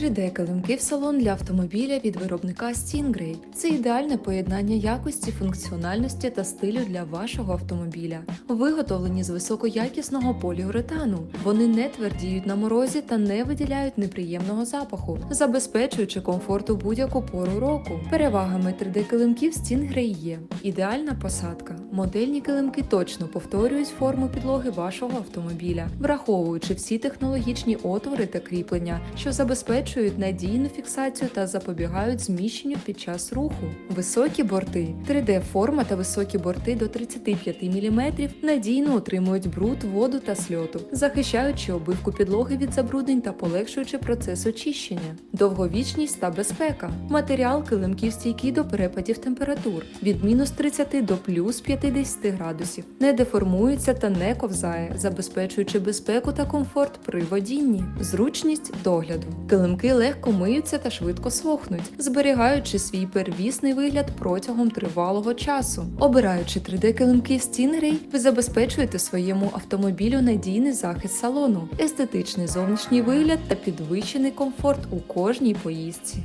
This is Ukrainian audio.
3D килимки в салон для автомобіля від виробника Stingray. Це ідеальне поєднання якості, функціональності та стилю для вашого автомобіля. Виготовлені з високоякісного поліуретану. Вони не твердіють на морозі та не виділяють неприємного запаху, забезпечуючи комфорт у будь-яку пору року. Перевагами 3D килимків Stingray є ідеальна посадка. Модельні килимки точно повторюють форму підлоги вашого автомобіля, враховуючи всі технологічні отвори та кріплення, що забезпечують надійну фіксацію та запобігають зміщенню під час руху. Високі борти 3D-форма та високі борти до 35 мм надійно утримують бруд, воду та сльоту, захищаючи обивку підлоги від забруднень та полегшуючи процес очищення, довговічність та безпека. Матеріал килимків стійкий до перепадів температур від мінус 30 до плюс 50 градусів, не деформується та не ковзає, забезпечуючи безпеку та комфорт при водінні, зручність догляду. Килимки легко миються та швидко сохнуть, зберігаючи свій первісний вигляд протягом тривалого часу. Обираючи 3D килимки Stingray, ви забезпечуєте своєму автомобілю надійний захист салону, естетичний зовнішній вигляд та підвищений комфорт у кожній поїздці.